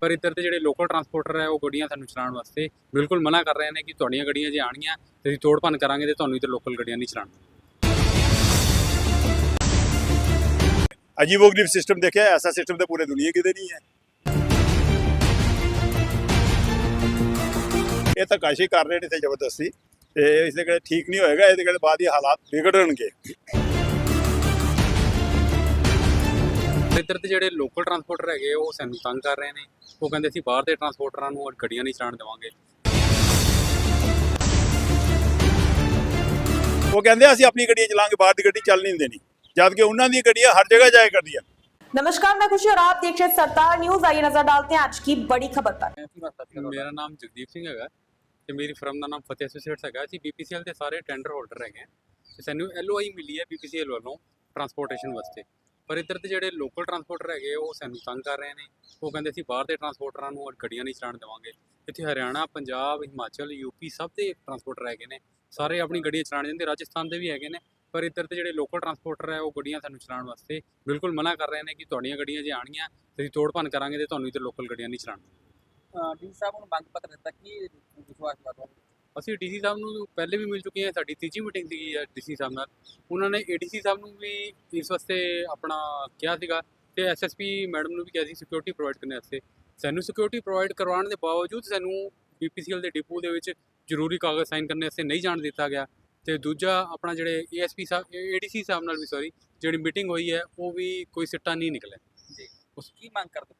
ਪਰ ਇੱਧਰ ਤੇ ਜਿਹੜੇ ਲੋਕਲ ਟਰਾਂਸਪੋਰਟਰ ਹੈ ਉਹ ਗੱਡੀਆਂ ਸਾਨੂੰ ਚਲਾਉਣ ਵਾਸਤੇ ਬਿਲਕੁਲ ਮਨਾ ਕਰ ਰਹੇ ਨੇ ਕਿ ਤੁਹਾਡੀਆਂ ਗੱਡੀਆਂ ਜੇ ਆਣਗੀਆਂ ਤੇ ਅਸੀਂ ਤੋੜ ਭੰਨ ਕਰਾਂਗੇ ਤੇ ਤੁਹਾਨੂੰ ਇੱਧਰ ਲੋਕਲ ਗੱਡੀਆਂ ਨਹੀਂ ਚਲਾਉਣ अजीबो गरीब सिस्टम देखा है ऐसा सिस्टम तो पूरे दुनिया किते नहीं है ਇਹ ਧੱਕਾਸ਼ੀ ਕਰ ਰਹੇ ਨੇ ਤੇ ਜ਼ਬਰਦਸਤੀ ਤੇ ਇਸ ਦੇ ਕਹਿੰਦੇ ਠੀਕ ਨਹੀਂ ਹੋਏਗਾ ਇਹਦੇ ਕਹਿੰਦੇ ਬਾਅਦ ਹੀ ਹਾਲਾਤ ਵਿਗੜਨਗੇ ਇੱਧਰ ਤੇ ਜਿਹੜੇ ਲੋਕਲ ਟਰਾਂਸਪੋਰਟਰ ਹੈਗੇ ਉਹ ਸਾਨੂੰ ਤੰਗ ਕਰ ਰਹੇ ਨੇ ਉਹ ਕਹਿੰਦੇ ਅਸੀਂ ਬਾਹਰ ਦੇ ਟਰਾਂਸਪੋਰਟਰਾਂ ਨੂੰ ਗੱਡੀਆਂ ਨਹੀਂ ਚਲਾਉਣ ਦੇਵਾਂਗੇ ਉਹ ਕਹਿੰਦੇ ਅਸੀਂ ਆਪਣੀ ਗੱਡੀਆਂ ਚਲਾਵਾਂਗੇ ਬਾਹਰ ਦੀ ਗੱਡੀ ਚੱਲ ਨਹੀਂ ਦੇਣੀ ਜਦ ਕਿ ਉਹਨਾਂ ਦੀਆਂ ਗੱਡੀਆਂ ਹਰ ਜਗ੍ਹਾ ਜਾਇਆ ਕਰਦੀਆਂ नमस्कार मैं खुशी और आप देख रहे हैं सरदार न्यूज आइए नजर डालते हैं आज की बड़ी खबर पर ਮੇਰਾ ਨਾਮ ਜਗਦੀਪ ਸਿੰਘ ਹੈਗਾ ਤੇ ਮੇਰੀ ਫਰਮ ਦਾ ਨਾਮ ਫਤਿਹ ਐਸੋਸੀਏਟਸ ਹੈਗਾ ਅਸੀਂ BPCL ਦੇ ਸਾਰੇ ਟੈਂਡਰ ਹੋਲਡਰ ਹੈਗੇ ਹਾਂ ਤੇ ਸਾਨੂੰ LOI ਮਿਲੀ ਹੈ BPCL ਵੱਲੋਂ ਟਰਾਂਸਪੋਰਟੇਸ਼ਨ ਵਾਸਤੇ ਪਰ ਇੱਧਰ ਦੇ ਜਿਹੜੇ ਲੋਕਲ ਟਰਾਂਸਪੋਰਟਰ ਹੈਗੇ ਉਹ ਸਾਨੂੰ ਤੰਗ ਕਰ ਰਹੇ ਨੇ। ਉਹ ਕਹਿੰਦੇ ਅਸੀਂ ਬਾਹਰ ਦੇ ਟਰਾਂਸਪੋਰਟਰਾਂ ਨੂੰ ਗੱਡੀਆਂ ਨਹੀਂ ਚਲਾਉਣ ਦੇਵਾਂਗੇ। ਇੱਥੇ ਹਰਿਆਣਾ, ਪੰਜਾਬ, ਹਿਮਾਚਲ ਯੂਪੀ ਸਭ ਦੇ ਟਰਾਂਸਪੋਰਟਰ ਹੈਗੇ ਨੇ। ਸਾਰੇ ਆਪਣੀ ਗੱਡੀਆਂ ਚਲਾਉਣ ਜਾਂਦੇ, ਰਾਜਸਥਾਨ ਦੇ ਵੀ ਹੈਗੇ ਨੇ। ਪਰ ਇੱਧਰ ਤੇ ਜਿਹੜੇ ਲੋਕਲ ਟਰਾਂਸਪੋਰਟਰ ਹੈ, ਉਹ ਗੱਡੀਆਂ ਸਾਨੂੰ ਚਲਾਉਣ ਵਾਸਤੇ ਬਿਲਕੁਲ ਮਨਾ ਕਰ ਰਹੇ ਨੇ ਕਿ ਤੁਹਾਡੀਆਂ ਗੱਡੀਆਂ ਜੇ ਆਣਗੀਆਂ ਤੇ ਤੋੜ ਭੰਨ ਕਰਾਂਗੇ ਤੇ ਤੁਹਾਨੂੰ ਇੱਧਰ ਲੋਕਲ ਗੱਡੀਆਂ ਨਹੀਂ ਚਲਾਉਣ ਡੀ ਸਾਹਿਬ ਨੂੰ ਮੰਗ ਪੱਤਰ ਦਿੱਤਾ ਕੀ ਵਿਸ਼ਵਾਸ ਕਰਦਾ ਅਸੀਂ ਡੀਸੀ ਸਾਹਿਬ ਨੂੰ ਪਹਿਲੇ ਵੀ ਮਿਲ ਚੁੱਕੇ ਹਾਂ ਸਾਡੀ ਤੀਜੀ ਮੀਟਿੰਗ ਸੀਗੀ ਡੀਸੀ ਸਾਹਿਬ ਨਾਲ। ਉਹਨਾਂ ਨੇ ਏਡੀਸੀ ਸਾਹਿਬ ਨੂੰ ਵੀ ਇਸ ਵਾਸਤੇ ਆਪਣਾ ਕਿਹਾ ਸੀਗਾ ਤੇ ਐਸਐਸਪੀ ਮੈਡਮ ਨੂੰ ਵੀ ਕਿਹਾ ਸੀ ਸਿਕਿਉਰਿਟੀ ਪ੍ਰੋਵਾਈਡ ਕਰਨ ਵਾਸਤੇ। ਸਾਨੂੰ ਸਿਕਿਉਰਿਟੀ ਪ੍ਰੋਵਾਈਡ ਕਰਵਾਉਣ ਦੇ ਬਾਵਜੂਦ ਸਾਨੂੰ ਬੀਪੀਸੀਐਲ ਦੇ ਡਿਪੂ ਦੇ ਵਿੱਚ ਜ਼ਰੂਰੀ ਕਾਗਜ਼ ਸਾਈਨ ਕਰਨ ਵਾਸਤੇ ਨਹੀਂ ਜਾਣ ਦਿੱਤਾ ਗਿਆ। ਤੇ ਦੂਜਾ ਆਪਣਾ ਜਿਹੜੇ ਏਐਸਪੀ ਸਾਹਿਬ ਏਡੀਸੀ ਸਾਹਿਬ ਨਾਲ ਵੀ ਸੌਰੀ ਜਿਹੜੀ ਮੀਟਿੰਗ ਹੋਈ ਹੈ ਉਹ ਵੀ ਕੋਈ ਸਿੱਟਾ ਨਹੀਂ ਨਿਕਲਿਆ। ਜੀ। ਉਸ ਕੀ ਮੰਗ ਕਰਦੇ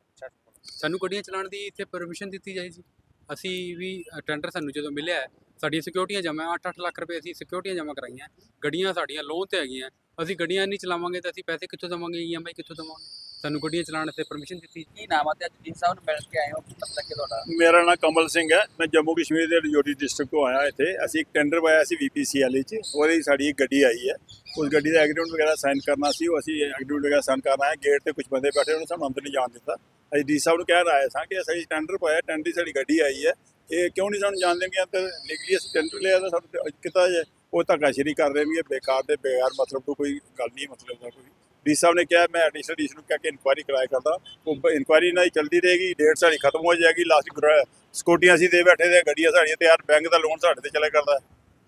ਸਾਨੂੰ ਗੱਡੀਆਂ ਚਲਾਉਣ ਦੀ ਇੱਥੇ ਪਰਮਿਸ਼ਨ ਦਿੱਤੀ ਜਾਏ ਜੀ ਅਸੀਂ ਵੀ ਟੈਂਡਰ ਸਾਨੂੰ ਜਦੋਂ ਮਿਲਿਆ, ਸਾਡੀਆਂ ਸਿਕਿਉਰਿਟੀਆਂ ਜਮ੍ਹਾਂ 8-8 ਲੱਖ ਰੁਪਏ ਅਸੀਂ ਸਿਕਿਉਰਿਟੀਆਂ ਜਮ੍ਹਾਂ ਕਰਾਈਆਂ। ਗੱਡੀਆਂ ਸਾਡੀਆਂ ਲੋਨ ਤੇ ਹੈਗੀਆਂ। ਅਸੀਂ ਗੱਡੀਆਂ ਨਹੀਂ ਚਲਾਵਾਂਗੇ ਤਾਂ ਅਸੀਂ ਪੈਸੇ ਕਿੱਥੋਂ ਦੇਵਾਂਗੇ ਈਐਮਆਈ ਕਿੱਥੋਂ ਦੇਵਾਂਗੇ? ਸਾਨੂੰ ਗੱਡੀਆਂ ਚਲਾਉਣ ਤੇ ਪਰਮਿਸ਼ਨ ਦਿੱਤੀ। ਕੀ ਨਾਮ ਹੈ ਤੇ ਅੱਜ ਡੀ ਸਾਹਿਬ ਨੂੰ ਮਿਲ ਕੇ ਆਏ ਹੋ? ਪਤਾ ਕਿ ਤੁਹਾਡਾ? ਮੇਰਾ ਨਾਮ ਕਮਲ ਸਿੰਘ ਹੈ। ਮੈਂ ਜੰਮੂ ਕਸ਼ਮੀਰ ਦੇ ਰਜੌਰੀ ਡਿਸਟ੍ਰਿਕਟ ਤੋਂ ਆਇਆ ਇੱਥੇ। ਅਸੀਂ ਇੱਕ ਟੈਂਡਰ ਪਾਇਆ ਸੀ VPCL 'ਚ। ਉਹਦੇ ਸਾਡੀ ਇੱਕ ਗੱਡੀ ਆਈ ਹੈ। ਉਸ ਗੱਡੀ ਦਾ ਐਗਰੀਮੈਂਟ ਵਗੈਰਾ ਸਾਈਨ ਕਰਨਾ ਸੀ। ਉਹ ਅਸੀਂ ਐਗਰੀਮੈਂਟ ਵਗੈਰਾ ਸਾਈਨ ਕਰਨਾ ਹੈ। ਗੇਟ ਤੇ ਕੁਝ ਬੰਦੇ ਬੈਠੇ ਉਹਨਾਂ ਸਾਨੂੰ ਅੰਦਰ ਨਹੀਂ ਜਾਣ ਦਿੱਤਾ। ਅਸੀਂ ਡੀ ਸਾਹਿਬ ਨੂੰ ਕਹਿ ਰਹੇ ਸਾਂ ਕਿ ਅਸੀਂ ਟੈਂਡਰ ਪਾਇਆ। ਟੈਂਡਰ ਦੀ ਸਾਡੀ ਗੱਡੀ ਆਈ ਹੈ। ਇਹ ਕਿਉਂ ਨਹੀਂ ਸਾਨੂੰ ਜਾਣ ਦੇਣਗੇ ਤੇ ਲੀਗਲੀ ਅਸੀਂ ਟੈਂਡਰ ਲਿਆ ਤਾਂ ਸਾਨੂੰ ਤੇ ਕਿਤਾ ਉਹ ਧੱਕਾਸ਼ੇਰੀ ਕਰ ਰਹੇ ਨੇ ਬੇਕਾਰ ਦੇ ਬੇਕਾਰ ਮਤਲਬ ਤੋਂ ਕੋਈ ਗੱਲ ਨਹੀਂ, ਮਤਲਬ ਦਾ ਕੋਈ। ਡੀ ਸਾਹਿਬ ਨੇ ਕਿਹਾ ਮੈਂ ਐਡੀਸ਼ਨਲ ਡੀ ਨੂੰ ਕਹਿ ਕੇ ਇਨਕੁਆਇਰੀ ਕਰਾਇਆ ਕਰਦਾ। ਉਹ ਇਨਕੁਆਇਰੀ ਨਾਲ ਹੀ ਚੱਲਦੀ ਰਹੇਗੀ ਡੇਟ ਸਾਡੀ ਖਤਮ ਹੋ ਜਾਏਗੀ ਲਾਸਟ ਸਕੂਟੀਆਂ ਅਸੀਂ ਦੇ ਬੈਠੇ ਦੇ ਗੱਡੀਆਂ ਸਾਡੀਆਂ ਤਿਆਰ ਬੈਂਕ ਦਾ ਲੋਨ ਸਾਡੇ ਤੇ ਚੱਲਿਆ ਕਰਦਾ।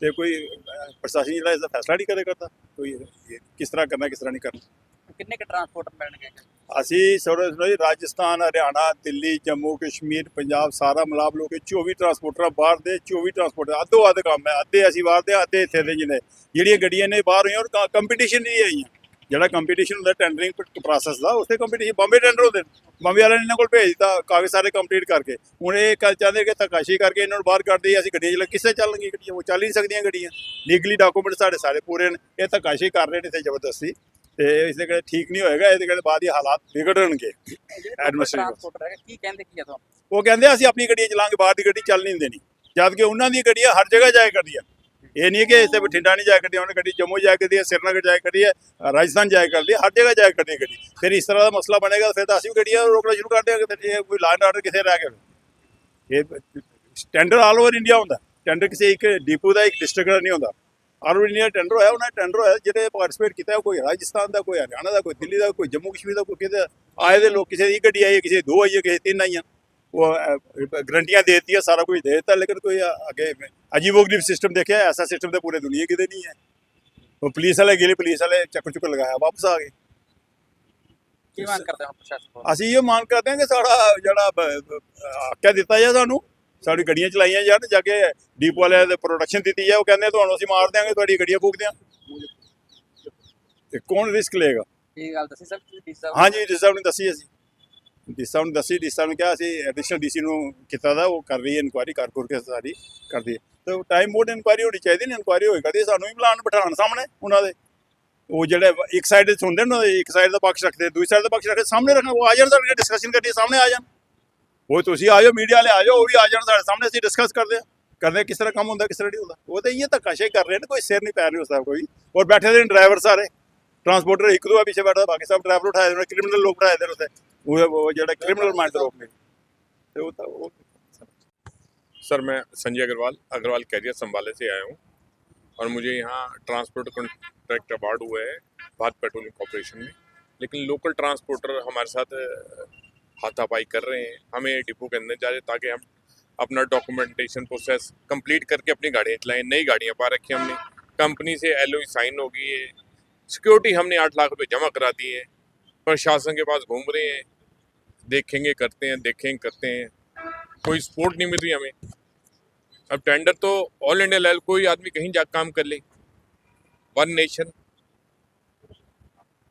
ਤੇ ਕੋਈ ਪ੍ਰਸ਼ਾਸਨ ਜਿਹੜਾ ਇਸ ਦਾ ਫੈਸਲਾ ਨਹੀਂ ਕਰੇ ਕਰਦਾ। ਕੋਈ ਕਿਸ ਤਰ੍ਹਾਂ ਕਰਨਾ ਕਿਸ ਤਰ੍ਹਾਂ ਨਹੀਂ ਕਰਨਾ। ਕਿੰਨੇ ਕੁ ਟਰਾਂਸਪੋਰਟ ਮਿਲਣਗੇ ਅਸੀਂ ਸਰ ਰਾਜਸਥਾਨ ਹਰਿਆਣਾ ਦਿੱਲੀ ਜੰਮੂ ਕਸ਼ਮੀਰ ਪੰਜਾਬ ਸਾਰਾ ਮਿਲਾਪ ਲੋ ਕੇ 24 ਟਰਾਂਸਪੋਰਟਰ ਬਾਹਰ ਦੇ 24 ਟਰਾਂਸਪੋਰਟਰ ਅੱਧੋ ਅੱਧ ਕੰਮ ਹੈ ਅੱਧੇ ਅਸੀਂ ਬਾਹਰ ਦੇ ਅੱਧੇ ਇੱਥੇ ਦੇ ਜਿਹਨੇ ਜਿਹੜੀਆਂ ਗੱਡੀਆਂ ਨੇ ਬਾਹਰ ਹੋਈਆਂ ਔਰ ਕੰਪੀਟੀਸ਼ਨ ਨਹੀਂ ਆਈਆਂ ਜਿਹੜਾ ਕੰਪੀਟੀਸ਼ਨ ਹੁੰਦਾ ਟੈਂਡਰਿੰਗ ਪ੍ਰੋਸੈਸ ਦਾ ਉੱਥੇ ਕੰਪੀਟੀਸ਼ਨ ਬੰਬੇ ਟੈਂਡਰ ਹੁੰਦੇ ਬੰਬੇ ਵਾਲਿਆਂ ਨੇ ਇਹਨਾਂ ਕੋਲ ਭੇਜ ਦਿੱਤਾ ਕਾਗਜ਼ ਸਾਰੇ ਕੰਪਲੀਟ ਕਰਕੇ। ਹੁਣ ਇਹ ਕੱਲ ਚਾਹੁੰਦੇ ਕਿ ਧੱਕਾਸ਼ੀ ਕਰਕੇ ਇਹਨਾਂ ਨੂੰ ਬਾਹਰ ਕੱਢ ਦਈਏ ਅਸੀਂ ਗੱਡੀਆਂ ਚਲਾ ਕਿਸੇ ਚੱਲਣਗੀਆਂ ਗੱਡੀਆਂ ਉਹ ਚੱਲ ਨਹੀਂ ਸਕਦੀਆਂ ਗੱਡੀਆਂ। ਲੀਗਲੀ ਡਾਕੂਮੈਂਟ ਸਾਡੇ ਸਾਰੇ ਪੂਰੇ ਨੇ। ਇਹ ਧੱਕਾਸ਼ੀ ਕਰ ਰਹੇ ਨੇ ਤੇ ਜ਼ਬਰਦਸਤੀ। ਤੇ ਇਸ ਦੇ ਕਹਿੰਦੇ ਠੀਕ ਨਹੀਂ ਹੋਏਗਾ ਇਹਦੇ ਕਹਿੰਦੇ ਬਾਅਦ ਹੀ ਹਾਲਾਤ ਵਿਗੜਨਗੇ ਹੈ ਕੀ ਕਹਿੰਦੇ ਕੀ ਆ ਤੁਹਾਨੂੰ? ਉਹ ਕਹਿੰਦੇ ਅਸੀਂ ਆਪਣੀ ਗੱਡੀਆਂ ਚਲਾਵਾਂਗੇ ਬਾਹਰ ਦੀ ਗੱਡੀ ਚੱਲ ਨਹੀਂ ਦੇਣੀ। ਜਦ ਕਿ ਉਹਨਾਂ ਦੀਆਂ ਗੱਡੀਆਂ ਹਰ ਜਗ੍ਹਾ ਜਾਇਆ ਕਰਦੀਆਂ। ਇਹ ਨਹੀਂ ਕਿ ਇੱਥੇ ਬਠਿੰਡਾ ਨਹੀਂ ਜਾਇਆ ਕਰਦੀ, ਉਹਨਾਂ ਗੱਡੀ, ਜੰਮੂ ਜਾਇਆ ਕਰਦੀ ਹੈ, ਸ੍ਰੀਨਗਰ ਜਾਇਆ ਕਰਦੀ ਹੈ, ਰਾਜਸਥਾਨ ਜਾਇਆ ਕਰਦੀ ਹੈ, ਹਰ ਜਗ੍ਹਾ ਜਾਇਆ ਕਰਦੀ ਹੈ ਗੱਡੀ। ਫਿਰ ਇਸ ਤਰ੍ਹਾਂ ਦਾ ਮਸਲਾ ਬਣੇਗਾ, ਫਿਰ ਤਾਂ ਅਸੀਂ ਵੀ ਗੱਡੀਆਂ ਰੋਕਣਾ ਸ਼ੁਰੂ ਕਰ ਦਿਆਂਗੇ, ਫਿਰ ਕੋਈ ਲਾਈਨ ਆਰਡਰ ਕਿੱਥੇ ਰਹਿ ਗਿਆ ਇਹ ਟੈਂਡਰ ਆਲ ਓਵਰ ਇੰਡੀਆ ਹੁੰਦਾ। ਟੈਂਡਰ ਕਿਸੇ ਇੱਕ ਡਿਪੂ ਦਾ, ਇੱਕ ਡਿਸਟ੍ਰਿਕਟ ਨਹੀਂ ਹੁੰਦਾ। ਆਲ ਓਵਰ ਇੰਡੀਆ ਟੈਂਡਰ ਹੋਇਆ, ਉਹਨਾਂ ਟੈਂਡਰ ਹੋਇਆ, ਜਿਹੜੇ ਪਾਰਟਿਸਿਪੇਟ ਕੀਤਾ ਕੋਈ ਰਾਜਸਥਾਨ ਦਾ, ਕੋਈ ਹਰਿਆਣਾ ਦਾ, ਕੋਈ ਦਿੱਲੀ ਦਾ, ਕੋਈ ਜੰਮੂ ਕਸ਼ਮੀਰ ਦਾ, ਕੋਈ ਕਿਤੇ ਆਏ ਦੇ ਲੋਕ, ਕਿਸੇ ਦੀ ਗੱਡੀ ਆਈ ਕਿਸੇ ਦੀ ਦੋ ਆਈ ਕਿਸੇ ਤਿੰਨ ਆਈਆਂ। वो गारंटियां देती है सारा कुछ दे देता है लेकिन कोई आगे अजीबोगरीब सिस्टम देखे ऐसा सिस्टम तो पूरे दुनिया किते नहीं है वो पुलिस वाले गिले पुलिस वाले चक्कर चुक्कर लगाया वापस आ गए ਕੀ ਮੰਗ ਕਰਦੇ ਹੋ ਪ੍ਰਸ਼ਾਸਨ ਕੋਲ ਅਸੀਂ ਇਹ ਮੰਗ ਕਰਦੇ ਹਾਂ ਕਿ ਸਾਡਾ ਜਿਹੜਾ ਆਕਿਆ ਦਿੱਤਾ ਜਾਏ ਸਾਨੂੰ ਸਾਡੀ ਗੱਡੀਆਂ ਚਲਾਈਆਂ ਜਾਣ ਜਾ ਕੇ ਡੀਪ ਵਾਲਿਆਂ ਦੇ ਪ੍ਰੋਟੈਕਸ਼ਨ ਦਿੱਤੀ ਜਾਏ ਉਹ ਕਹਿੰਦੇ ਤੁਹਾਨੂੰ ਅਸੀਂ ਮਾਰ ਦਿਆਂਗੇ ਤੁਹਾਡੀ ਗੱਡੀਆਂ ਫੂਕ ਦਿਆਂਗੇ ਤੇ ਕੌਣ ਰਿਸਕ ਲਏਗਾ ਇਹ ਗੱਲ ਦੱਸੀ ਸਰ ਡੀ ਸਾਹਿਬ ਹਾਂਜੀ ਡੀ ਸਾਹਿਬ ਨੇ ਦੱਸੀ ਅਸੀਂ ਡੀਸਾ ਸਾਹਿਬ ਦੱਸੀ, ਡੀਸਾ ਸਾਹਿਬ ਨੇ ਕਿਹਾ ਅਸੀਂ ਐਡੀਸ਼ਨਲ ਡੀਸੀ ਨੂੰ ਕੀਤਾ ਦਾ, ਉਹ ਕਰ ਰਹੀ ਹੈ ਇਨਕੁਆਇਰੀ ਕਰ ਕਰ ਕੇ ਸਾਰੀ ਕਰਦੀ ਹੈ। ਤੇ ਟਾਈਮ ਮੋਡ ਇਨਕੁਆਇਰੀ ਹੋਣੀ ਚਾਹੀਦੀ ਨੇ ਇਨਕੁਆਇਰੀ ਹੋਏਗਾ ਤੇ ਸਾਨੂੰ ਵੀ ਬੁਲਾਉਣ ਬਿਠਾਉਣ ਸਾਹਮਣੇ ਉਹਨਾਂ ਦੇ। ਉਹ ਜਿਹੜੇ ਇੱਕ ਸਾਈਡ ਦੇ ਹੁੰਦੇ ਨੇ ਇੱਕ ਸਾਈਡ ਦਾ ਪੱਖ ਰੱਖਦੇ, ਦੂਜੀ ਸਾਈਡ ਦਾ ਪੱਖ ਰੱਖਦੇ, ਸਾਹਮਣੇ ਰੱਖਣਾ, ਉਹ ਆ ਜਾਣ ਸਾਡੇ ਡਿਸਕਸ਼ਨ ਕਰੀਏ ਸਾਹਮਣੇ ਆ ਜਾਣ। ਉਹ ਤੁਸੀਂ ਆ ਜਾਓ ਮੀਡੀਆ ਵਾਲੇ ਆ ਜਾਓ, ਉਹ ਵੀ ਆ ਜਾਣ ਸਾਡੇ ਸਾਹਮਣੇ, ਅਸੀਂ ਡਿਸਕਸ ਕਰਦੇ ਆ ਕਰਦੇ ਹਾਂ ਕਿਸ ਤਰ੍ਹਾਂ ਕੰਮ ਹੁੰਦਾ, ਕਿਸ ਤਰ੍ਹਾਂ ਨਹੀਂ ਹੁੰਦਾ। ਉਹ ਤਾਂ ਇਹ ਧੱਕਾਸ਼ੇ ਕਰ ਰਹੇ ਨੇ, ਕੋਈ ਸਿਰ ਨਹੀਂ ਪੈ ਰਿਹਾ ਉਸਦਾ ਕੋਈ। ਔਰ ਬੈਠੇ ਦੇ ਡਰਾਈਵਰ ਸਾਰੇ। ਟਰਾਂਸਪੋਰਟਰ ਇੱਕ ਦੋ ਆ ਪਿੱਛੇ ਬੈਠਾ, ਬਾਕੀ ਸਭ ਡਰਾਈਵਰ ਉਠਾਏ ਨੇ ਕ੍ਰਿਮੀਨਲ ਲੋਕ ਉਠਾਏ ਦੇ ਨੇ ਉਹ ਉਹ ਜਿਹੜਾ ਕ੍ਰਿਮੀਨਲ ਮਾਈਂਡ ਲੋਕ ਨੇ ਤੇ ਉਹ ਤਾਂ ਉਹ सर मैं संजय अग्रवाल अग्रवाल कैरियर संभाले से आया हूँ और मुझे यहाँ ट्रांसपोर्ट कॉन्ट्रैक्ट अवार्ड हुए है भारत पेट्रोलियम कॉरपोरेशन में लेकिन लोकल ट्रांसपोर्टर हमारे साथ अ, हाथापाई कर रहे हैं हमें डिपो के अंदर जा रहे हैं ताकि हम अपना डॉक्यूमेंटेशन प्रोसेस कंप्लीट करके अपनी गाड़ियाँ चलाएं नई गाड़ियाँ पा रखी हैं हमने कंपनी से एल साइन हो गई है सिक्योरिटी हमने आठ लाख रुपए जमा करा दिए हैं प्रशासन के पास घूम रहे हैं। देखेंगे, करते हैं देखेंगे करते हैं। कोई सपोर्ट नहीं मिल रही हमें। अब टेंडर तो ऑल इंडिया लेवल कोई आदमी कहीं जा काम कर ले। वन नेशन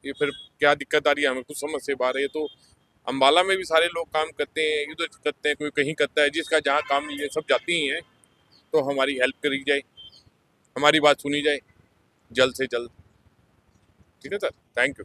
ये फिर क्या दिक्कत आ रही है? हमें कुछ समझ से बाहर है। तो अम्बाला में भी सारे लोग काम करते हैं, इधर करते हैं, कोई कहीं करता है। जिसका जहाँ काम ये सब जाती ही हैं। तो हमारी हेल्प करी जाए। हमारी बात सुनी जाए। जल्द से जल्द। ठीक है सर? Thank you